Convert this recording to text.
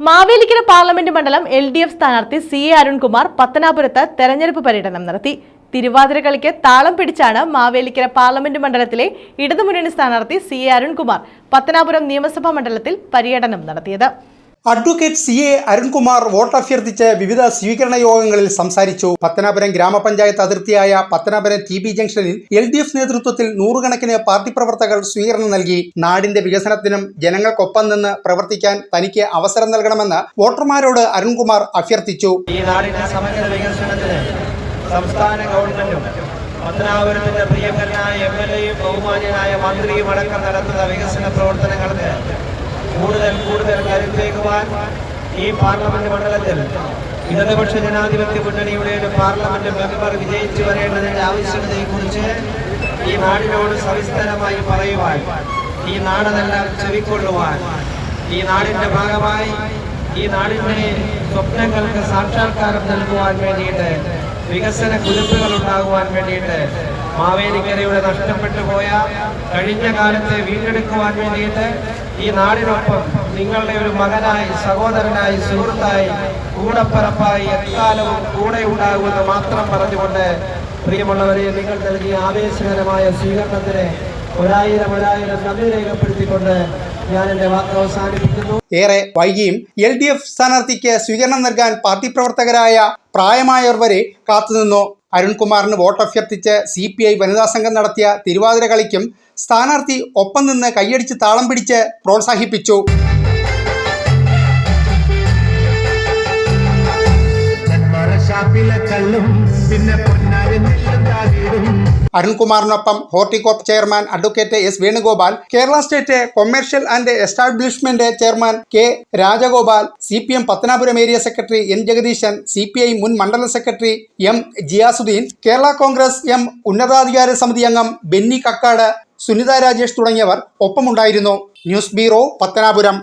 Mavelikkara parliament മണ്ഡലം L D F സ്ഥാനാർത്ഥി C A Arunkumar പത്തനാപുരത്ത് തെരഞ്ഞെടുപ്പ് പര്യടനം നടത്തി. തിരുവാതിര കളിക്ക് താളം പിടിച്ചാണ് മാവേലിക്കര പാർലമെന്റ് മണ്ഡലത്തിലെ ഇടതുമുന്നണി സ്ഥാനാർത്ഥി സി എ അരുൺകുമാർ പത്തനാപുരം നിയമസഭാ മണ്ഡലത്തിൽ പര്യടനം നടത്തിയത്. Advocate C A Arunkumar vote അഭ്യർത്ഥിച്ച് വിവിധ സ്വീകരണ യോഗങ്ങളിൽ സംസാരിച്ചു. പത്തനാപുരം ഗ്രാമപഞ്ചായത്ത് അതിർത്തിയായ പത്തനാപുരം ടി ബി ജംഗ്ഷനിൽ എൽ ഡി എഫ് നേതൃത്വത്തിൽ നൂറുകണക്കിന് പാർട്ടി പ്രവർത്തകർ സ്വീകരണം നൽകി. നാടിന്റെ വികസനത്തിനും ജനങ്ങൾക്കൊപ്പം നിന്ന് പ്രവർത്തിക്കാൻ തനിക്ക് അവസരം നൽകണമെന്ന് വോട്ടർമാരോട് അരുൺകുമാർ അഭ്യർത്ഥിച്ചു. ഈ നാടിന്റെ സമഗ്ര വികസനത്തിന് സംസ്ഥാന ഗവൺമെന്റും പത്തനാപുരത്തിന്റെ പ്രിയങ്കരനായ എം എൽ എയും ബഹുമാന്യനായ മന്ത്രിയും അടക്കം നടത്തുന്ന വികസന പ്രവർത്തനങ്ങൾക്ക് കൂടുതൽ കൂടുതൽ കരുത്തേക്കുവാൻ ഈ പാർലമെന്റ് മണ്ഡലത്തിൽ ഇടതുപക്ഷ ജനാധിപത്യ മുന്നണിയുടെ ഒരു പാർലമെന്റ് മെമ്പർ വിജയിച്ചു വരേണ്ടതിന്റെ ആവശ്യകതയെക്കുറിച്ച് ഈ നാടിനോട് സവിസ്തരമായി പറയുവാൻ ഈ നാടതെല്ലാം ചെവിക്കൊള്ളുവാൻ ഈ നാടിന്റെ ഭാഗമായി ഈ നാടിന്റെ സ്വപ്നങ്ങൾക്ക് സാക്ഷാത്കാരം നൽകുവാൻ വേണ്ടിയിട്ട് വികസന കുതിപ്പുകൾ ഉണ്ടാകുവാൻ വേണ്ടിയിട്ട് മാവേലിക്കരയുടെ നഷ്ടപ്പെട്ടു പോയ കഴിഞ്ഞ കാലത്തെ വീണ്ടെടുക്കുവാൻ വേണ്ടിയിട്ട് ഈ നാടിനൊപ്പം നിങ്ങളുടെ ഒരു മകനായി സഹോദരനായി സുഹൃത്തായി കൂടപ്പറപ്പായി എക്കാലവും കൂടെ ഉണ്ടാകുമെന്ന് മാത്രം പറഞ്ഞുകൊണ്ട് പ്രിയമുള്ളവരെ നിങ്ങൾ നൽകിയ ആവേശകരമായ സ്വീകരണത്തിന് ഒരായിരം ഒരായിരം നന്ദി രേഖപ്പെടുത്തിക്കൊണ്ട് ഞാൻ വാക്ക് അവസാനിപ്പിക്കുന്നു. ഏറെ വൈകിയും എൽ ഡി എഫ് സ്ഥാനാർത്ഥിക്ക് സ്വീകരണം നൽകാൻ പാർട്ടി പ്രവർത്തകരായ പ്രായമായവർ വരെ കാത്തുനിന്നു. അരുൺകുമാറിന് വോട്ട് അഭ്യർത്ഥിച്ച് സി പി ഐ വനിതാ സംഘം നടത്തിയ തിരുവാതിര കളിക്കും സ്ഥാനാർത്ഥി ഒപ്പം നിന്ന് കൈയടിച്ച് താളം പിടിച്ച് പ്രോത്സാഹിപ്പിച്ചു. അരുൺകുമാറിനൊപ്പം Horticorp chairman advocate S Venugopal Kerala state commercial and establishment chairman K Rajagopal C P M Pathanapuram area secretary N Jagadeesan C P I മുൻ മണ്ഡലം secretary M Ghiyasuddin Kerala Congress M ഉന്നതാധികാര സമിതി അംഗം ബെന്നി കക്കാട് സുനിത രാജേഷ് തുടങ്ങിയവർ ഒപ്പമുണ്ടായിരുന്നു. News bureau Pathanapuram.